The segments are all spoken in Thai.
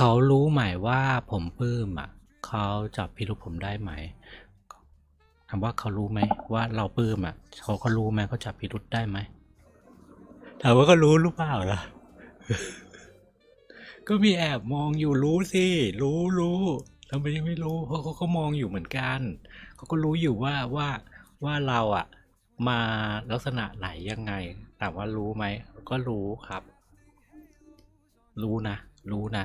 เขารู้ไหมว่าผมปลื้มอะเขาจับพิรุธผมได้ไหมถามว่าเขารู้ไหมว่าเราปลื้มอะเขาก็รู้ไหมเขาจับพิรุธได้ไหมถามว่าเขารู้หรือเปล่าล่ะก็มีแอบมองอยู่รู้สิรู้รู้ทำไมยังไม่รู้เพราะเขาก็มองอยู่เหมือนกันเขาก็รู้อยู่ว่าว่าว่าเราอะ มาลักษณะไหนยังไงถามว่ารู้ไหมก็รู้ครับ รู้นะรู้นะ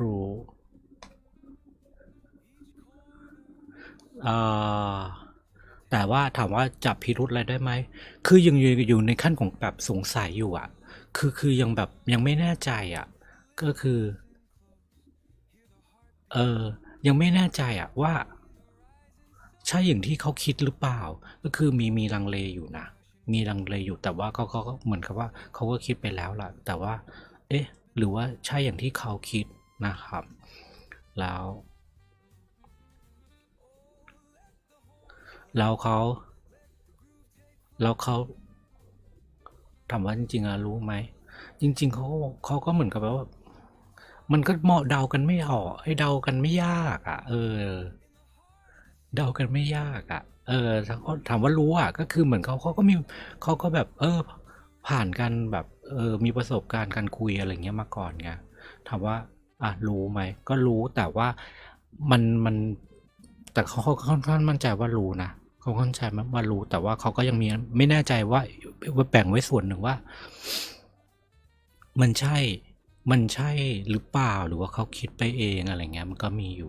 รู้ แต่ว่าถามว่าจับพิรุธอะไรได้ไหม คือยังอยู่ในขั้นของแบบสงสัยอยู่อะคือคือยังแบบยังไม่แน่ใจอะก็คือ เออ ยังไม่แน่ใจอะว่า ใช่อย่างที่เขาคิดหรือเปล่า ก็คือมีมีลังเลอยู่นะ มีลังเลอยู่ แต่ว่าเขาเขาก็เหมือนกับว่าเขาก็คิดไปแล้วล่ะ แต่ว่า เอ๊ะ หรือว่าใช่อย่างที่เขาคิด นะครับ แล้ว แล้วเขาแล้วเขาถามว่าจริงๆอะรู้ไหม จริง ๆเขาเขาก็เหมือนกับแบบว่ามันก็เหมาะเดากันไม่ออกให้เดากันไม่ยากอะ เออ เดากันไม่ยากอะ เออถาเขาถามว่ารู้อะ ก็คือเหมือนเขาเขาก็มีเขาก็แบบ เออ ผ่านกันแบบ เออ มีประสบการณ์การคุยอะไรเงี้ยมาก่อนไงถามว่า อะรู้ไหมก็รู้แต่ว่ามันมันแต่เขาค่อนข้างมั่นใจว่ารู้นะเขาค่อนข้างใจว่ารู้แต่ว่าเขาก็ยังมีไม่แน่ใจว่าว่าแบ่งไว้ส่วนหนึ่งว่า มันใช่มันใช่หรือเปล่าหรือว่าเขาคิดไปเองอะไรเงี้ยมันก็มีอยู่